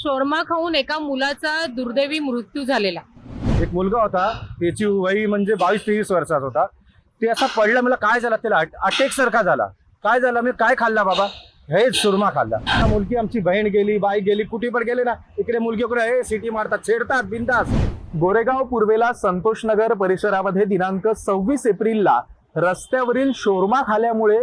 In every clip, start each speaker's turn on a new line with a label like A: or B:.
A: शोरमा खाऊन एका मुलाचा दुर्दैवी मृत्यू झालेला.
B: एक मुलगा होता त्याची वय म्हणजे बावीस तेवीस वर्षाचा होता. ते असा पडला मला काय झाला? त्याला अटॅक सारखा झाला. काय झालं? मी काय खाल्ला बाबा? हे सुरमा खाल्ला. मुलगी आमची बहीण गेली बाई गेली कुठे पण गेले ना इकडे मुलगीकडे हे सिटी मारतात छेडतात बिंदास गोरेगाव पूर्वेला संतोषनगर परिसरामध्ये दिनांक सव्वीस एप्रिलला रस्त्यावरील शोरमा खाल्यामुळे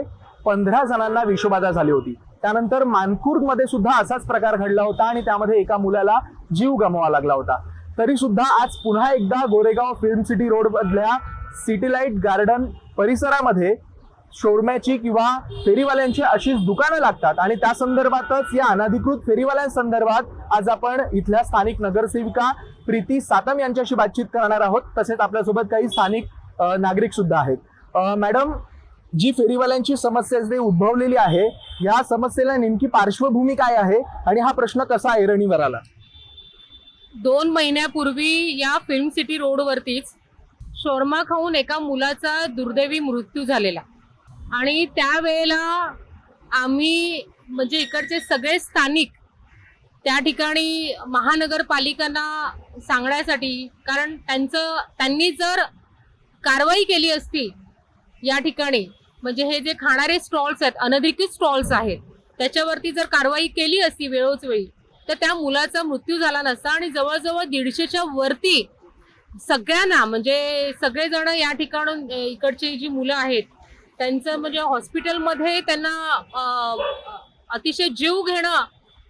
B: पंधरा जणांना विषबाधा झाली होती. त्यानंतर मानकुर्दमध्ये सुद्धा असाच प्रकार घडला होता आणि त्यामध्ये एका मुलाला जीव गमवावा लागला होता. तरी सुद्धा आज पुन्हा एकदा गोरेगाव फिल्म सिटी रोड मधल्या सिटीलाइट गार्डन परिसरामध्ये शोरम्याची किंवा फेरीवाल्यांची अशीच दुकानं लागतात आणि त्या संदर्भातच या अनधिकृत फेरीवाल्यांसंदर्भात आज आपण इथल्या स्थानिक नगरसेविका प्रीती सातम यांच्याशी बातचीत करणार आहोत. तसेच आपल्यासोबत काही स्थानिक नागरिक सुद्धा आहेत. मॅडम जी फेरीवाल्यांची समस्या जी उद्भवलेली आहे या समस्येला नेमकी पार्श्वभूमी काय आहे आणि हा प्रश्न कसा ऐरणीवर आला
A: दोन महिन्यापूर्वी या फिल्म सिटी रोडवरतीच शोरमा खाऊन एका मुलाचा दुर्दैवी मृत्यू झालेला. आणि त्यावेळेला आम्ही म्हणजे इकडचे सगळे स्थानिक त्या ठिकाणी महानगरपालिकांना सांगण्यासाठी कारण त्यांचं त्यांनी जर कारवाई केली असती या ठिकाणी म्हणजे हे जे खाणारे स्टॉल्स आहेत अनधिकृत स्टॉल्स आहेत त्याच्यावरती जर कारवाई केली असती वेळोच वेळी तर त्या मुलाचा मृत्यू झाला नसता आणि जवळजवळ दीडशेच्या वरती सगळ्यांना म्हणजे सगळेजण या ठिकाणून इकडची जी मुलं आहेत त्यांचं म्हणजे हॉस्पिटलमध्ये त्यांना अतिशय जीव घेणं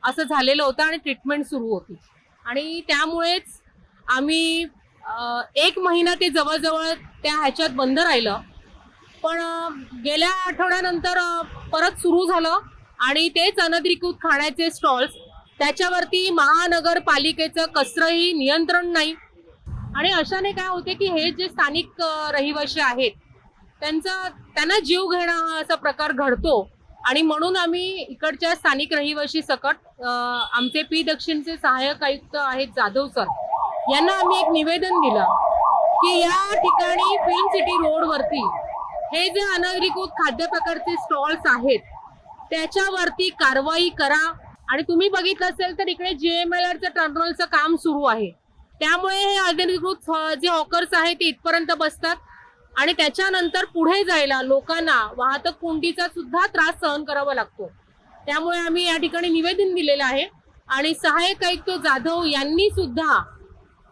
A: असं झालेलं होतं आणि ट्रीटमेंट सुरू होती. आणि त्यामुळेच आम्ही एक महिना ते जवळजवळ त्या ह्याच्यात बंद राहिलं. पण गेल्या आठवड्यानंतर परत सुरू झालं आणि तेच अनधिकृत खाण्याचे स्टॉल्स त्याच्यावरती महानगरपालिकेचं कसरही नियंत्रण नाही. आणि अशाने काय होते की हे जे स्थानिक रहिवासी आहेत त्यांचा त्यांना जीव घेणं हा असा प्रकार घडतो. आणि म्हणून आम्ही इकडच्या स्थानिक रहिवासी सकट आमचे पी दक्षिणचे सहाय्यक आयुक्त आहेत जाधव सर यांना आम्ही एक निवेदन दिलं की या ठिकाणी फिल्म सिटी रोडवरती हे जे अनधिकृत खाद्य प्रकारचे स्टॉल्स आहेत त्याच्यावरती कारवाई करा. आणि तुम्ही बघितलं असेल तर इकडे जे एम एल आरचं टर्मिनलचं काम सुरू आहे. त्यामुळे हे अनधिकृत जे हॉकर्स आहेत ते इथपर्यंत बसतात. आणि त्याच्यानंतर पुढे जायला लोकांना वाहतूक कोंडीचा सुद्धा त्रास सहन करावा लागतो. त्यामुळे आम्ही या ठिकाणी निवेदन दिलेलं आहे. आणि सहाय्यक आयुक्त जाधव यांनी सुद्धा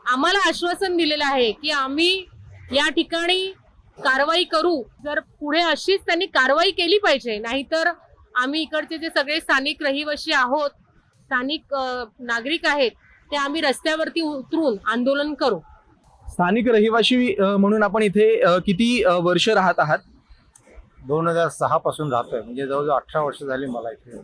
A: आम्हाला आश्वासन दिलेलं आहे की आम्ही या ठिकाणी कारवाई करू जर पुढे अशीच त्यांनी कारवाई केली पाहिजे नाहीतर आम्ही इकडचे जे सगळे स्थानिक रहिवासी आहोत स्थानिक नागरिक आहेत ते आम्ही रस्त्यावरती उतरून आंदोलन करू.
B: स्थानिक रहिवासी अ, म्हणून आपण इथे किती वर्ष राहत आहात?
C: दोन हजार सहा पासून राहतोय म्हणजे जवळजवळ अठरा वर्ष झाली मला इथे.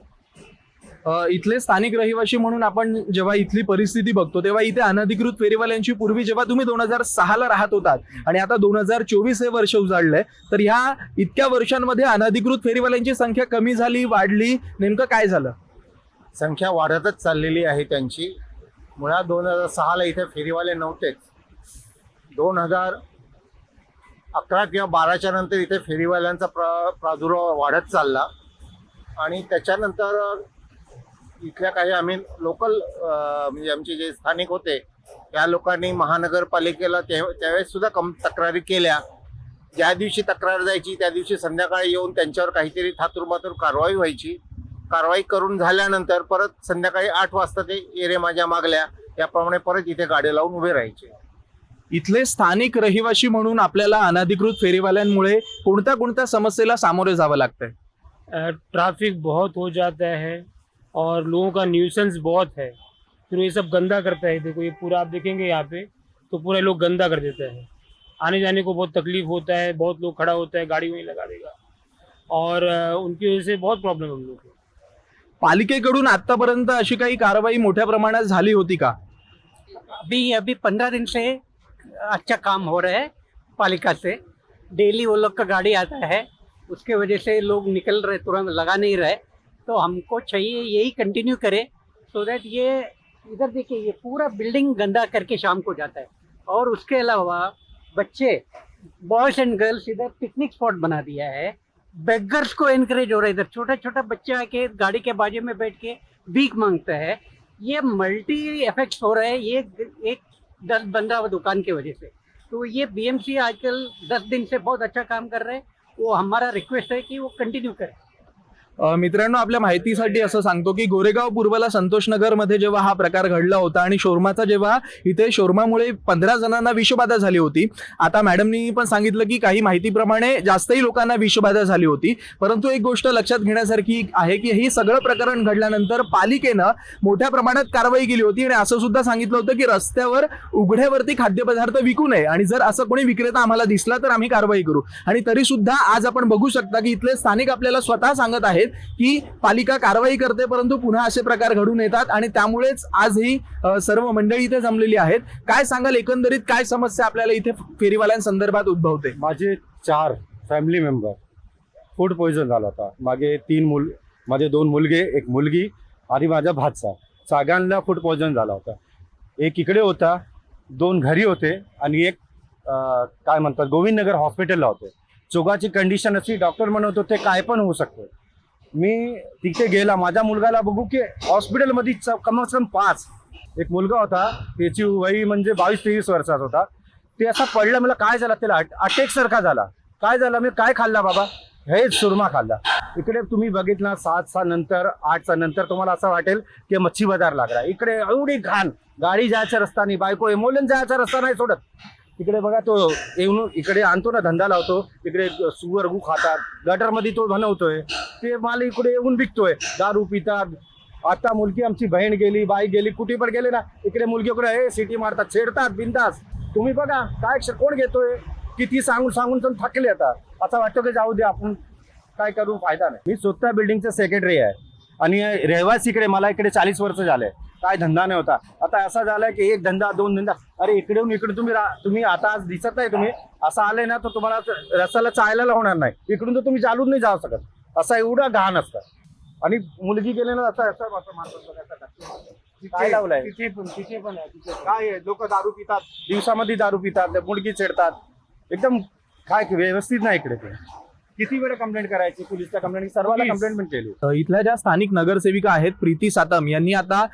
B: इथले स्थानिक रहिवासी म्हणून आपण जेव्हा इथली परिस्थिती बघतो तेव्हा इथे अनधिकृत फेरीवाल्यांची पूर्वी जेव्हा तुम्ही दोन हजार सहाला राहत होतात आणि आता दोन हजार चोवीस हे वर्ष उजाडलंय तर ह्या इतक्या वर्षांमध्ये अनधिकृत फेरीवाल्यांची संख्या कमी झाली वाढली. नेमकं काय झालं?
C: संख्या वाढतच चाललेली आहे त्यांची. मुळात दोन हजार सहाला इथे फेरीवाले नव्हतेच. दोन हजार अकरा किंवा बाराच्या नंतर इथे फेरीवाल्यांचा प्र प्रादुर्भाव वाढत चालला. आणि त्याच्यानंतर इथल्या काही आम्ही लोकल म्हणजे आमचे जे स्थानिक होते त्या लोकांनी महानगरपालिकेला त्यावेळेस सुद्धा कम तक्रारी केल्या. ज्या दिवशी तक्रार जायची त्या दिवशी संध्याकाळी येऊन त्यांच्यावर काहीतरी थातुरमातुर कारवाई व्हायची. कारवाई करून झाल्यानंतर परत संध्याकाळी आठ वाजता ते एरे माझ्या मागल्या. याप्रमाणे परत इथे गाडी लावून उभे राहायचे.
B: इथले स्थानिक रहिवासी म्हणून आपल्याला अनधिकृत फेरीवाल्यांमुळे कोणत्या कोणत्या समस्येला सामोरे जावं लागतंय?
D: ट्रैफिक बहुत हो जाता है. और लोगों का न्यूसेंस बहुत है। फिर ये सब गंदा करता है देखो ये पूरा आप देखेंगे यहाँ पे तो पूरा ये लोग गंदा कर देते हैं। आने जाने को बहुत तकलीफ होता है बहुत लोग खड़ा होता है गाड़ी वहीं लगा देगा। और उनकी वजह से बहुत प्रॉब्लम हम लोग को।
B: पालिकेकडून आतापर्यंत अशी काही कारवाई मोठ्या प्रमाणात झाली होती का?
E: अभी अभी पंद्रह दिन से अच्छा काम हो रहा है पालिका से। डेली वो लोग का गाड़ी आता है उसके वजह से लोग निकल रहे तुरंत लगा नहीं रहे। तो हमको चाहिए यही कंटिन्यू करे सो दैट ये इधर देखिए, ये पूरा बिल्डिंग गंदा करके शाम को जाता है। और उसके अलावा बच्चे बॉयज़ एंड गर्ल्स इधर पिकनिक स्पॉट बना दिया है। बेगर्स को एनकरेज हो रहा है इधर। छोटा छोटा बच्चा आके गाड़ी के बाजे में बैठ के भीख माँगता है। ये मल्टी इफेक्ट्स हो रहे हैं, ये एक दस पंद्रह दुकान की वजह से। तो ये बीएमसी आजकल दस दिन से बहुत अच्छा काम कर रहे हैं। वो हमारा रिक्वेस्ट है कि वो कंटिन्यू करें।
B: मित्रांनो आपल्या माहितीसाठी असं सांगतो की गोरेगाव पूर्वला संतोषनगरमध्ये जेव्हा हा प्रकार घडला होता आणि शोरमाचा जेव्हा इथे शोरमामुळे पंधरा जणांना विषबाधा झाली होती आता मॅडमनी पण सांगितलं की काही माहितीप्रमाणे जास्तही लोकांना विषबाधा झाली होती. परंतु एक गोष्ट लक्षात घेण्यासारखी आहे की ही सगळं प्रकरण घडल्यानंतर पालिकेनं मोठ्या प्रमाणात कारवाई केली होती आणि असं सुद्धा सांगितलं होतं की रस्त्यावर उघड्यावरती खाद्यपदार्थ विकू नये आणि जर असं कोणी विक्रेता आम्हाला दिसला तर आम्ही कारवाई करू. आणि तरी सुद्धा आज आपण बघू शकता की इथले स्थानिक आपल्याला स्वतः सांगत आहेत की पालिका कारवाई करते परंतु पुन्हा असे प्रकार घडून येतात आणि त्यामुळेच आज ही सर्व मंडळी इथे जमलेली आहेत. काय सांगाल एकंदरीत काय समस्या आपल्याला इथे फेरीवाल्यांसंदर्भात उद्भवते?
F: माझे चार फॅमिली मेंबर फूड पॉइझन झाला होता. मागे तीन मुल माझे दोन मुलगे एक मुलगी आणि माझा भातसा सागांना फूड पॉइझन झाला होता. एक इकडे होता दोन घरी होते आणि एक काय म्हणतात गोविंदनगर हॉस्पिटलला होते. चोगाची कंडिशन अशी डॉक्टर म्हणत होते काय पण होऊ शकतं. मी तिथे गेला. माझ्या मुलगाला बघू की हॉस्पिटलमध्ये च- कम पाच. एक मुलगा होता त्याची वय म्हणजे बावीस तेवीस वर्षाचा होता. ते असा पडला मला काय झालं त्याला अटॅक सारखा झाला. काय झालं मी काय खाल्ला बाबा? हे सुरमा खाल्ला. इकडे तुम्ही बघितला सात सा नंतर आठचा नंतर तुम्हाला असं वाटेल की मच्छी बाजार लागला. इकडे एवढी घाण. गाडी जायचा रस्ता नाही बायको एम्बुलन्स जायचा रस्ता नाही सोडत. इकडे बघा तो येऊन इकडे आणतो ना धंदा लावतो. इकडे सुवर गु खातात. गटरमध्ये तो बनवतोय. ते माल इकडे येऊन विकतोय. दारू पितात. आता मुलगी आमची बहीण गेली बाई गेली कुठे पण गेले ना इकडे मुलगीकडे हे सिटी मारतात छेडतात बिंदास तुम्ही बघा काय कोण घेतोय? किती सांगून सांगून पण थकले आता. असं वाटतं की जाऊ दे आपण काय करू फायदा नाही. मी स्वतः बिल्डिंगचा सेक्रेटरी आहे. आणि रहिवासी इकडे मला इकडे चाळीस वर्ष झाले. काय धंदा नाही होता. आता असा झालाय की एक धंदा दोन धंदा. अरे इकडेहून इकडे तुम्ही तुम्ही आता आज दिसत नाही तुम्ही. असं आले ना तर तुम्हाला रस्त्याला चालायला होणार नाही. इकडून तर तुम्ही चालून नाही जाऊ शकत. असा एवढा घाण असतं. आणि मुलगी गेले ना असं असं. काय लावलंय?
D: तिथे पण तिथे पण आहे तिथे पण.
F: काय लोक दारू पितात. दिवसामध्ये दारू पितात मुलगी छेडतात एकदम काय व्यवस्थित नाही इकडे ते. किती वेळ कंप्लेंट करायची? पोलीसला कंप्लेंट सर्वांना. कंप्लेंट पण केली.
B: इथल्या ज्या स्थानिक नगरसेविका आहेत प्रीती सातम यांनी आता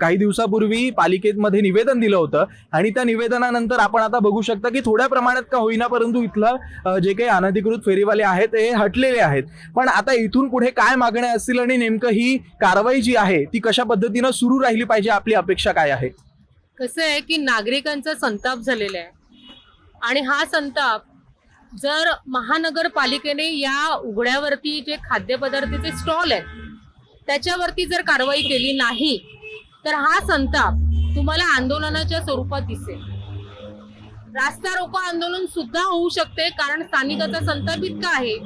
B: काही दिवसापूर्वी पालिकेमध्ये निवेदन दिलं होतं. आणि त्या निवेदनानंतर आपण आता बघू शकता की थोड्या प्रमाणात का होईना परंतु इथलं जे काही अनधिकृत फेरीवाले आहेत ते हटलेले आहेत. पण आता इथून पुढे काय मागण्या असतील आणि नेमकं ही कारवाई जी आहे ती कशा पद्धतीनं सुरू राहिली पाहिजे आपली अपेक्षा काय आहे?
A: कसं आहे की नागरिकांचा संताप झालेला आहे. आणि हा संताप जर महानगरपालिकेने या उघड्यावरती जे खाद्यपदार्थाचे स्टॉल आहेत त्याच्यावरती जर कारवाई केली नाही तर हा संताप तुम्हाला आंदोलनाच्या स्वरूपात दिसेल. रास्ता रोको आंदोलन सुद्धा होऊ शकते कारण स्थानिकाचा संताप इतका आहे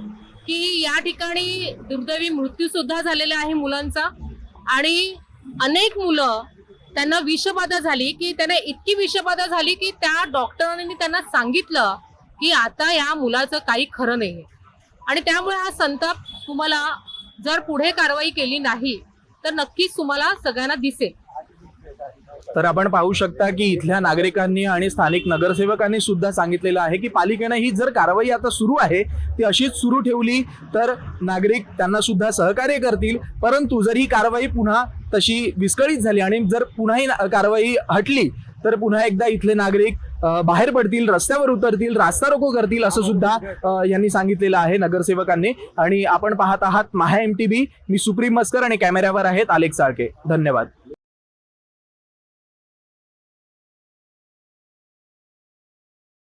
A: की या ठिकाणी दुर्दैवी मृत्यू सुद्धा झालेला आहे मुलांचा. आणि अनेक मुलं त्यांना विषबाधा झाली की त्यांना इतकी विषबाधा झाली की त्या डॉक्टरांनी त्यांना सांगितलं की आता या मुलाचं काही खरं नाही आणि त्यामुळे हा संताप तुम्हाला जर पुढे कारवाई केली नाही तर नक्कीच तुम्हाला सगळ्यांना दिसेल.
B: तर आपण पाहू शकता की इथल्या नागरिकांनी आणि स्थानिक नगरसेवकांनी सुद्धा सांगितलेलं आहे की पालिकेनं ही जर कारवाई आता सुरू आहे ती अशीच सुरू ठेवली तर नागरिक त्यांना सुद्धा सहकार्य करतील. परंतु जर ही कारवाई पुन्हा तशी विस्कळीत झाली आणि जर पुन्हा ही कारवाई हटली तर पुन्हा एकदा इथले नागरिक बाहेर पडतील रस्त्यावर उतरतील रास्ता रोको करतील असं सुद्धा यांनी सांगितलेलं आहे नगरसेवकांनी. आणि आपण पाहत आहात महा एम टी बी मी सुप्रीम मस्कर आणि कॅमेऱ्यावर आहेत आलेख साळके धन्यवाद.